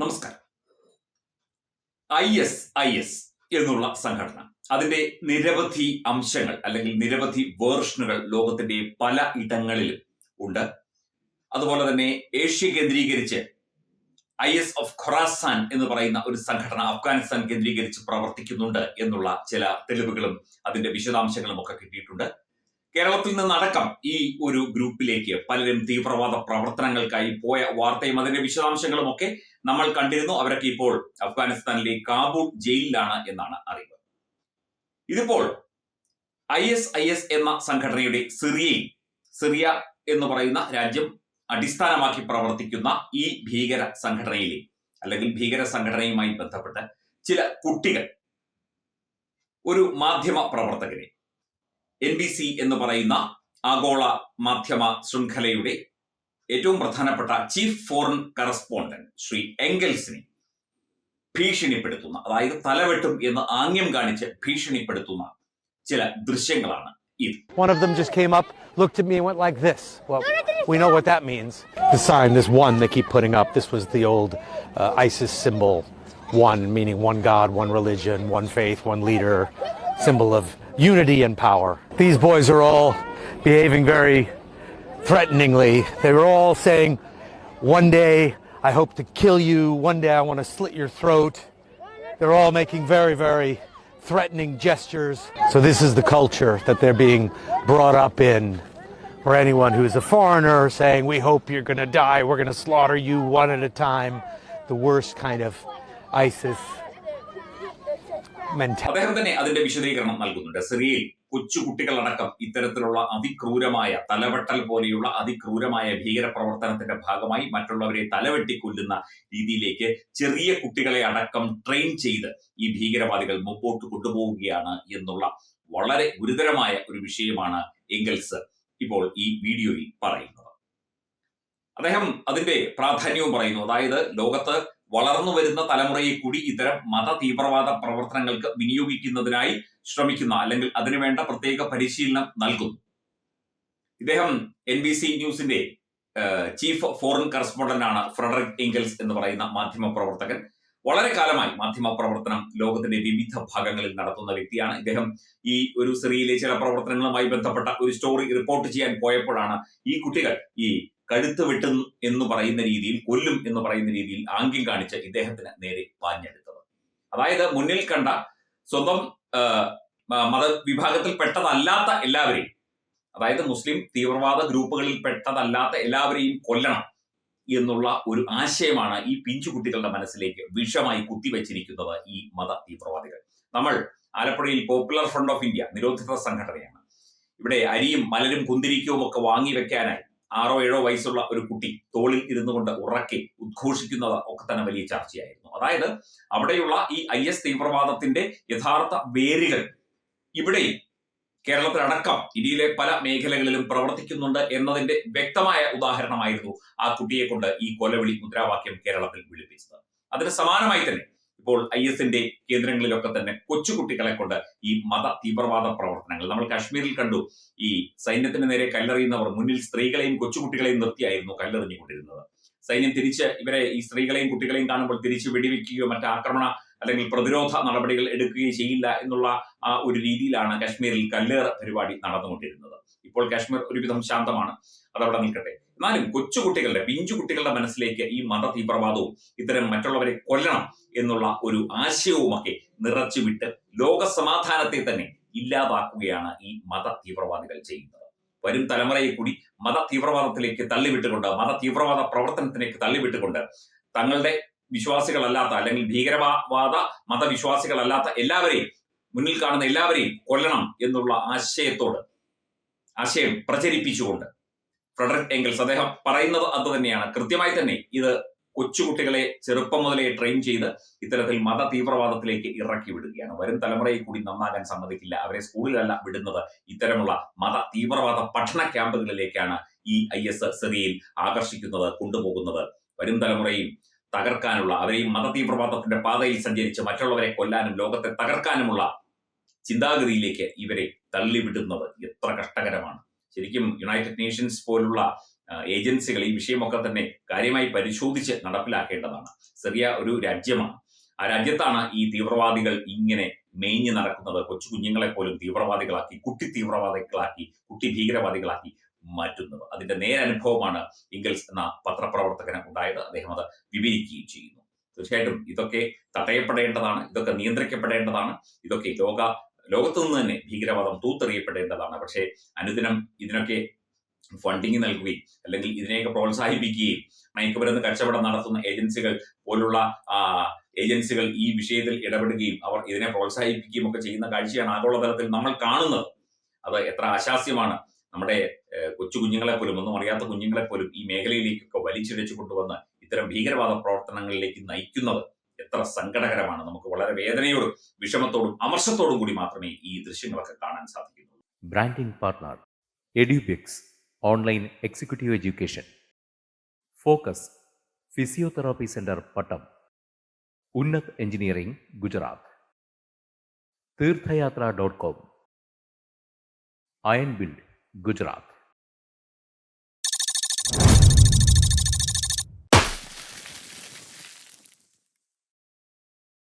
നമസ്കാരം. I S I S എന്നുള്ള സംഘടന. അതിന്റെ നിരവധി അംശങ്ങൾ അല്ലെങ്കിൽ നിരവധി വേർഷനുകൾ ലോകത്തിന്റെ പല ഇടങ്ങളിലും ഉണ്ട്. അതുപോലെ തന്നെ ഏഷ്യ കേന്ദ്രീകരിച്ച് ഐ എസ് ഓഫ് ഖൊറാസാൻ എന്ന് പറയുന്ന ഒരു സംഘടന അഫ്ഗാനിസ്ഥാൻ കേന്ദ്രീകരിച്ച് പ്രവർത്തിക്കുന്നുണ്ട് എന്നുള്ള ചില തെളിവുകളും അതിന്റെ വിശദാംശങ്ങളും ഒക്കെ കിട്ടിയിട്ടുണ്ട്. കേരളത്തിൽ നിന്നടക്കം ഈ ഒരു ഗ്രൂപ്പിലേക്ക് പലരും തീവ്രവാദ പ്രവർത്തനങ്ങൾക്കായി പോയ വാർത്തയും അതിന്റെ വിശദാംശങ്ങളും ഒക്കെ നമ്മൾ കണ്ടിരുന്നു. അവരൊക്കെ ഇപ്പോൾ അഫ്ഗാനിസ്ഥാനിലെ കാബൂൾ ജയിലിലാണ് എന്നാണ് അറിവ്. ഇതിപ്പോൾ ഐ എസ് ഐ എസ് എന്ന സംഘടനയുടെ സിറിയയിൽ സിറിയ എന്ന് പറയുന്ന രാജ്യം അടിസ്ഥാനമാക്കി പ്രവർത്തിക്കുന്ന ഈ ഭീകര സംഘടനയിലെ അല്ലെങ്കിൽ ഭീകര സംഘടനയുമായി ബന്ധപ്പെട്ട് ചില കുട്ടികൾ ഒരു മാധ്യമ പ്രവർത്തകരെ എൻ ബി സി എന്ന് പറയുന്ന ആഗോള മാധ്യമ ശൃംഖലയുടെ ഏറ്റവും പ്രധാനപ്പെട്ട ചീഫ് ഫോറിൻ കറസ്പോണ്ടന്റ് ശ്രീ എംഗൽസിനെ ഭീഷണിപ്പെടുത്തുന്ന അതായത് തലവെട്ടും എന്ന് ആംഗ്യം കാണിച്ച് ഭീഷണിപ്പെടുത്തുന്ന ചില ദൃശ്യങ്ങളാണ് ഇത് One of them just came up, looked at me, and went like this. Well, we know what that means. The sign, this one they keep putting up, this was the old uh, ISIS symbol. One, meaning one God, one religion, one faith, one leader, symbol of unity and power. These boys are all behaving very threateningly. They were all saying, one day I hope to kill you, one day I want to slit your throat. They're all making very, very threatening gestures. So, this is the culture that they're being brought up in. For anyone who's a foreigner saying, We hope you're going to die, we're going to slaughter you one at a time. The worst kind of ISIS അദ്ദേഹം തന്നെ അതിന്റെ വിശദീകരണം നൽകുന്നുണ്ട്. സിറിയയിൽ കൊച്ചുകുട്ടികളടക്കം ഇത്തരത്തിലുള്ള അതിക്രൂരമായ തലവെട്ടൽ പോലെയുള്ള അതിക്രൂരമായ ഭീകരപ്രവർത്തനത്തിന്റെ ഭാഗമായി മറ്റുള്ളവരെ തലവെട്ടി കൊല്ലുന്ന രീതിയിലേക്ക് ചെറിയ കുട്ടികളെ അടക്കം ട്രെയിൻ ചെയ്ത് ഈ ഭീകരവാദികൾ മുമ്പോട്ട് കൊണ്ടുപോവുകയാണ് എന്നുള്ള വളരെ ഗുരുതരമായ ഒരു വിഷയമാണ് എങ്കിൽസ് ഇപ്പോൾ ഈ വീഡിയോയിൽ പറയുന്നത്. അദ്ദേഹം അതിന്റെ പ്രാധാന്യവും പറയുന്നു. അതായത് ലോകത്ത് വളർന്നു വരുന്ന തലമുറയെ കൂടി ഇത്തരം മത തീവ്രവാദ പ്രവർത്തനങ്ങൾക്ക് വിനിയോഗിക്കുന്നതിനായി ശ്രമിക്കുന്ന അല്ലെങ്കിൽ അതിനുവേണ്ട പ്രത്യേക പരിശീലനം നൽകുന്നു. ഇദ്ദേഹം എൻ ബി സി ന്യൂസിന്റെ ചീഫ് ഫോറിൻ കറസ്പോണ്ടന്റ് ആണ് ഫ്രെഡറിക് എങ്കിൽസ് എന്ന് പറയുന്ന മാധ്യമ പ്രവർത്തകൻ. വളരെ കാലമായി മാധ്യമ പ്രവർത്തനം ലോകത്തിന്റെ വിവിധ ഭാഗങ്ങളിൽ നടത്തുന്ന വ്യക്തിയാണ്. ഇദ്ദേഹം ഈ ഒരു സിറിയയിലെ ചില പ്രവർത്തനങ്ങളുമായി ബന്ധപ്പെട്ട ഒരു സ്റ്റോറി റിപ്പോർട്ട് ചെയ്യാൻ പോയപ്പോഴാണ് ഈ കുട്ടികൾ ഈ കഴുത്ത് വെട്ടും എന്ന് പറയുന്ന രീതിയിൽ കൊല്ലും എന്ന് പറയുന്ന രീതിയിൽ ആംഗ്യം കാണിച്ച് ഇദ്ദേഹത്തിന് നേരെ പാഞ്ഞെടുത്തത്. അതായത് മുന്നിൽ കണ്ട സ്വന്തം മതവിഭാഗത്തിൽ പെട്ടതല്ലാത്ത എല്ലാവരെയും അതായത് മുസ്ലിം തീവ്രവാദ ഗ്രൂപ്പുകളിൽ പെട്ടതല്ലാത്ത എല്ലാവരെയും കൊല്ലണം എന്നുള്ള ഒരു ആശയമാണ് ഈ പിഞ്ചുകുട്ടികളുടെ മനസ്സിലേക്ക് വിഷമായി കുത്തിവെച്ചിരിക്കുന്നത് ഈ മത തീവ്രവാദികൾ. നമ്മൾ ആലപ്പുഴയിൽ പോപ്പുലർ ഫ്രണ്ട് ഓഫ് ഇന്ത്യ നിരോധിത സംഘടനയാണ്. ഇവിടെ അരിയും മലരും കുന്തിരിക്കവും ഒക്കെ വാങ്ങി വെക്കാനായി ആറോ ഏഴോ വയസ്സുള്ള ഒരു കുട്ടി തോളിൽ ഇരുന്നു കൊണ്ട് ഉറക്കെ ഉദ്ഘോഷിക്കുന്നത് ഒക്കെ തന്നെ വലിയ ചർച്ചയായിരുന്നു. അതായത് അവിടെയുള്ള ഈ ഐ എസ് തീവ്രവാദത്തിന്റെ യഥാർത്ഥ വേരുകൾ ഇവിടെയും കേരളത്തിലടക്കം ഇന്ത്യയിലെ പല മേഖലകളിലും പ്രവർത്തിക്കുന്നുണ്ട് എന്നതിന്റെ വ്യക്തമായ ഉദാഹരണമായിരുന്നു ആ കുട്ടിയെ കൊണ്ട് ഈ കൊലവിളി മുദ്രാവാക്യം കേരളത്തിൽ വിളിപ്പിച്ചത്. അതിന് സമാനമായി തന്നെ ഇപ്പോൾ ഐ എസിന്റെ കേന്ദ്രങ്ങളിലൊക്കെ തന്നെ കൊച്ചുകുട്ടികളെ കൊണ്ട് ഈ മത തീവ്രവാദ പ്രവർത്തനങ്ങൾ. നമ്മൾ കാശ്മീരിൽ കണ്ടു ഈ സൈന്യത്തിന് നേരെ കല്ലെറിയുന്നവർ മുന്നിൽ സ്ത്രീകളെയും കൊച്ചുകുട്ടികളെയും നിർത്തിയായിരുന്നു കല്ലെറിഞ്ഞുകൊണ്ടിരുന്നത്. സൈന്യം തിരിച്ച് ഇവരെ ഈ സ്ത്രീകളെയും കുട്ടികളെയും കാണുമ്പോൾ തിരിച്ച് വെടിവെക്കുകയോ മറ്റ് ആക്രമണ അല്ലെങ്കിൽ പ്രതിരോധ നടപടികൾ എടുക്കുകയോ ചെയ്യില്ല എന്നുള്ള ആ ഒരു രീതിയിലാണ് കാശ്മീരിൽ കല്ലേറ് പരിപാടി നടന്നുകൊണ്ടിരുന്നത്. ഇപ്പോൾ കാശ്മീർ ഒരുവിധം ശാന്തമാണ്. അതവിടെ നിൽക്കട്ടെ. എന്നാലും കൊച്ചുകുട്ടികളുടെ പിഞ്ചു കുട്ടികളുടെ മനസ്സിലേക്ക് ഈ മത തീവ്രവാദവും ഇത്തരം മറ്റുള്ളവരെ കൊല്ലണം എന്നുള്ള ഒരു ആശയവുമൊക്കെ നിറച്ചുവിട്ട് ലോക സമാധാനത്തെ തന്നെ ഇല്ലാതാക്കുകയാണ് ഈ മത തീവ്രവാദികൾ ചെയ്യുന്നത്. വരും തലമുറയെ കൂടി മത തീവ്രവാദത്തിലേക്ക് തള്ളിവിട്ടുകൊണ്ട് മത തീവ്രവാദ പ്രവർത്തനത്തിലേക്ക് തള്ളിവിട്ടുകൊണ്ട് തങ്ങളുടെ വിശ്വാസികളല്ലാത്ത അല്ലെങ്കിൽ ഭീകരവാദ മതവിശ്വാസികളല്ലാത്ത എല്ലാവരെയും മുന്നിൽ കാണുന്ന എല്ലാവരെയും കൊല്ലണം എന്നുള്ള ആശയത്തോട് ആശയം പ്രചരിപ്പിച്ചുകൊണ്ട്. ഫ്രെഡറിക് എങ്കിൽസ് അദ്ദേഹം പറയുന്നത് അത് തന്നെയാണ് കൃത്യമായി തന്നെ ഇത് കൊച്ചുകുട്ടികളെ ചെറുപ്പം മുതലേ ട്രെയിൻ ചെയ്ത് ഇത്തരത്തിൽ മത തീവ്രവാദത്തിലേക്ക് ഇറക്കി വിടുകയാണ്. വരും തലമുറയെ കൂടി നന്നാകാൻ സമ്മതിക്കില്ല. അവരെ സ്കൂളിലല്ല വിടുന്നത്. ഇത്തരമുള്ള മത തീവ്രവാദ പഠന ക്യാമ്പുകളിലേക്കാണ് ഈ ഐ എസ് സിറിയയിൽ ആകർഷിക്കുന്നത് കൊണ്ടുപോകുന്നത്. വരും തലമുറയും തകർക്കാനുള്ള അവരെയും മത തീവ്രവാദത്തിന്റെ പാതയിൽ സഞ്ചരിച്ച് മറ്റുള്ളവരെ കൊല്ലാനും ലോകത്തെ തകർക്കാനുമുള്ള ചിന്താഗതിയിലേക്ക് ഇവരെ തള്ളിവിടുന്നത് എത്ര കഷ്ടകരമാണ്. ശരിക്കും യുണൈറ്റഡ് നേഷൻസ് പോലുള്ള ഏജൻസികൾ ഈ വിഷയമൊക്കെ തന്നെ കാര്യമായി പരിശോധിച്ച് നടപ്പിലാക്കേണ്ടതാണ്. സിറിയ ഒരു രാജ്യമാണ്. ആ രാജ്യത്താണ് ഈ തീവ്രവാദികൾ ഇങ്ങനെ മേഞ്ഞു നടക്കുന്നത്. കൊച്ചു കുഞ്ഞുങ്ങളെ പോലും തീവ്രവാദികളാക്കി കുട്ടി തീവ്രവാദികളാക്കി കുട്ടി ഭീകരവാദികളാക്കി മാറ്റുന്നത്. അതിന്റെ നേരനുഭവമാണ് ഇംഗൽസ് എന്ന പത്രപ്രവർത്തകന് ഉണ്ടായത്. അദ്ദേഹം അത് വിവരിക്കുകയും ചെയ്യുന്നു. തീർച്ചയായിട്ടും ഇതൊക്കെ തടയപ്പെടേണ്ടതാണ് ഇതൊക്കെ നിയന്ത്രിക്കപ്പെടേണ്ടതാണ്. ഇതൊക്കെ ലോക ലോകത്തു നിന്ന് തന്നെ ഭീകരവാദം തൂത്തെറിയപ്പെടേണ്ടതാണ് പക്ഷേ അനുദിനം ഇതിനൊക്കെ ഫണ്ടിങ് നൽകുകയും അല്ലെങ്കിൽ ഇതിനെയൊക്കെ പ്രോത്സാഹിപ്പിക്കുകയും മയക്കുമരുന്ന് കച്ചവടം നടത്തുന്ന ഏജൻസികൾ പോലുള്ള ഏജൻസികൾ ഈ വിഷയത്തിൽ ഇടപെടുകയും അവർ ഇതിനെ പ്രോത്സാഹിപ്പിക്കുകയും ഒക്കെ ചെയ്യുന്ന കാഴ്ചയാണ് ആഗോളതലത്തിൽ നമ്മൾ കാണുന്നത്. അത് എത്ര ആശാസ്യമാണ് നമ്മുടെ കൊച്ചു കുഞ്ഞുങ്ങളെ പോലും ഒന്നും അറിയാത്ത കുഞ്ഞുങ്ങളെ പോലും ഈ മേഖലയിലേക്കൊക്കെ വലിച്ചിഴച്ചു കൊണ്ടുവന്ന് ഇത്തരം ഭീകരവാദ പ്രവർത്തനങ്ങളിലേക്ക് നയിക്കുന്നത്. എത്ര സങ്കടകരമാണ് നമുക്ക് വളരെ വേദനയോടും വിഷമത്തോടും അമർഷത്തോടും കൂടി മാത്രമേ ഈ ദൃശ്യങ്ങളൊക്കെ കാണാൻ സാധിക്കുന്നുള്ളൂ Branding partner EduBix Online Executive Education Focus Physiotherapy Center Pattam Unnat Engineering Gujarat Theerthayathra dot com iron build Gujarat